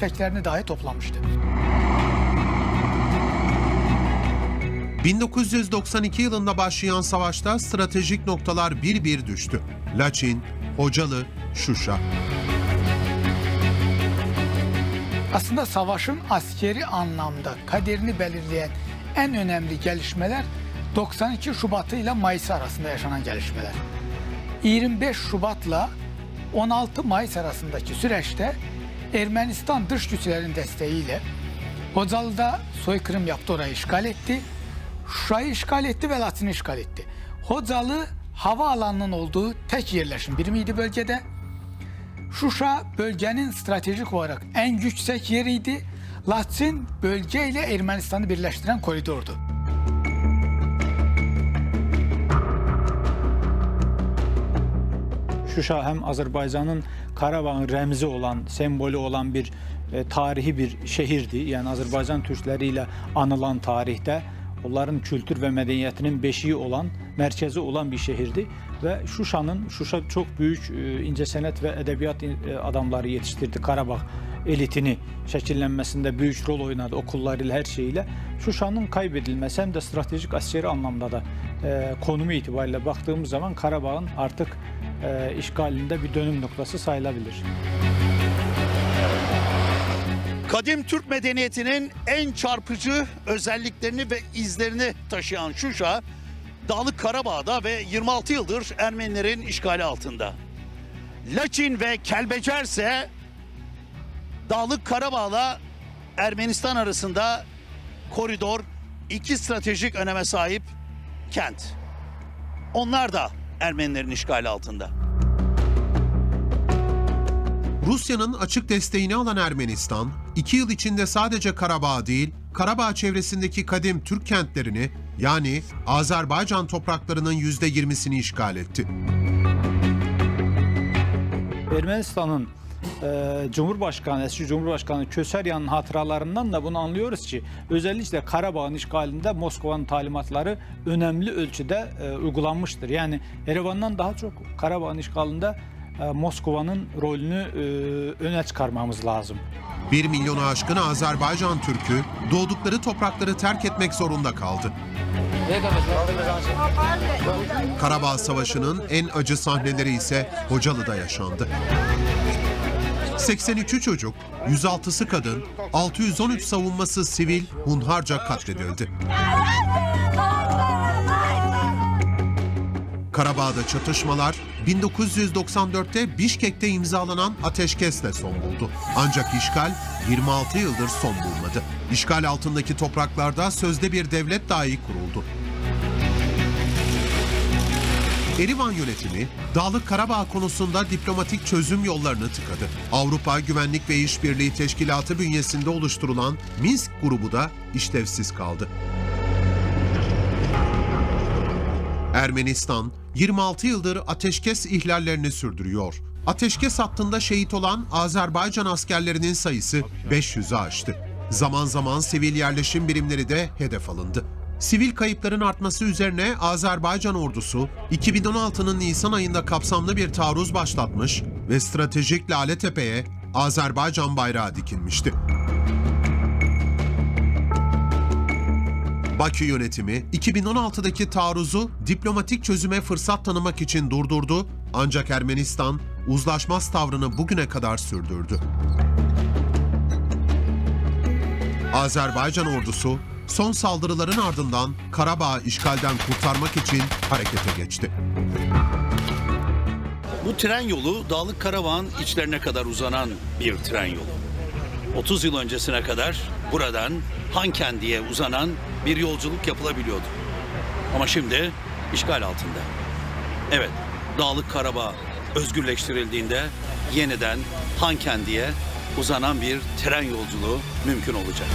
tüfeklerini dahi toplamıştı. 1992 yılında başlayan savaşta stratejik noktalar bir bir düştü. Laçin, Hocalı, Şuşa. Aslında savaşın askeri anlamda kaderini belirleyen en önemli gelişmeler 92 Şubatı ile Mayıs arasında yaşanan gelişmeler. 25 Şubat'la 16 Mayıs arasındaki süreçte Ermenistan dış güçlerin desteğiyle Hocalı'da soykırım yaptı orayı işgal etti. Şuşa'yı işgal etti ve Latin'i işgal etti. Hocalı havaalanının olduğu tek yerleşim birimiydi bölgede. Şuşa bölgenin stratejik olarak en yüksek yeriydi. Laçin bölge ile Ermenistan'ı birleştiren koridordu. Şuşa hem Azerbaycan'ın Karabağ'ın remzi olan, sembolü olan bir e, tarihi bir şehirdi. Yani Azerbaycan Türkleriyle anılan tarihte onların kültür ve medeniyetinin beşiği olan, merkezi olan bir şehirdi. Ve Şuşa'nın, Şuşa çok büyük e, ince senet ve edebiyat e, adamları yetiştirdi. Karabağ elitini şekillenmesinde büyük rol oynadı okullarıyla her şeyiyle. Şuşa'nın kaybedilmesi hem de stratejik askeri anlamda da e, konumu itibariyle baktığımız zaman Karabağ'ın artık e, işgalinde bir dönüm noktası sayılabilir. Kadim Türk medeniyetinin en çarpıcı özelliklerini ve izlerini taşıyan Şuşa, Dağlık Karabağ'da ve 26 yıldır Ermenilerin işgali altında. Laçin ve Kelbecer ise Dağlık Karabağ'la Ermenistan arasında koridor iki stratejik öneme sahip kent. Onlar da Ermenilerin işgali altında. Rusya'nın açık desteğini alan Ermenistan, iki yıl içinde sadece Karabağ değil, Karabağ çevresindeki kadim Türk kentlerini yani Azerbaycan topraklarının %20'sini işgal etti. Ermenistan'ın e, Cumhurbaşkanı, eski Cumhurbaşkanı Köseryan'ın hatıralarından da bunu anlıyoruz ki özellikle Karabağ'ın işgalinde Moskova'nın talimatları önemli ölçüde e, uygulanmıştır. Yani Erevan'dan daha çok Karabağ'ın işgalinde e, Moskova'nın rolünü e, öne çıkarmamız lazım. 1 milyonu aşkın Azerbaycan Türk'ü doğdukları toprakları terk etmek zorunda kaldı. Karabağ Savaşı'nın en acı sahneleri ise Hocalı'da yaşandı. 83 çocuk, 106'sı kadın, 613 savunması sivil hunharca katledildi. Karabağ'da çatışmalar 1994'te Bişkek'te imzalanan ateşkesle son buldu. Ancak işgal 26 yıldır son bulmadı. İşgal altındaki topraklarda sözde bir devlet dahi kuruldu. Erivan yönetimi Dağlık Karabağ konusunda diplomatik çözüm yollarını tıkadı. Avrupa Güvenlik ve İşbirliği Teşkilatı bünyesinde oluşturulan Minsk grubu da işlevsiz kaldı. Ermenistan 26 yıldır ateşkes ihlallerini sürdürüyor. Ateşkes hattında şehit olan Azerbaycan askerlerinin sayısı 500'ü aştı. Zaman zaman sivil yerleşim birimleri de hedef alındı. Sivil kayıpların artması üzerine Azerbaycan ordusu 2016'nın Nisan ayında kapsamlı bir taarruz başlatmış ve stratejik Laletepe'ye Azerbaycan bayrağı dikilmişti. Bakü yönetimi 2016'daki taarruzu diplomatik çözüme fırsat tanımak için durdurdu ancak Ermenistan uzlaşmaz tavrını bugüne kadar sürdürdü. Azerbaycan ordusu son saldırıların ardından Karabağ işgalden kurtarmak için harekete geçti. Bu tren yolu Dağlık Karabağ'ın içlerine kadar uzanan bir tren yolu. 30 yıl öncesine kadar buradan Hankendi'ye uzanan bir yolculuk yapılabiliyordu. Ama şimdi işgal altında. Evet, Dağlık Karabağ özgürleştirildiğinde yeniden Hankendi'ye uzanan bir tren yolculuğu mümkün olacak.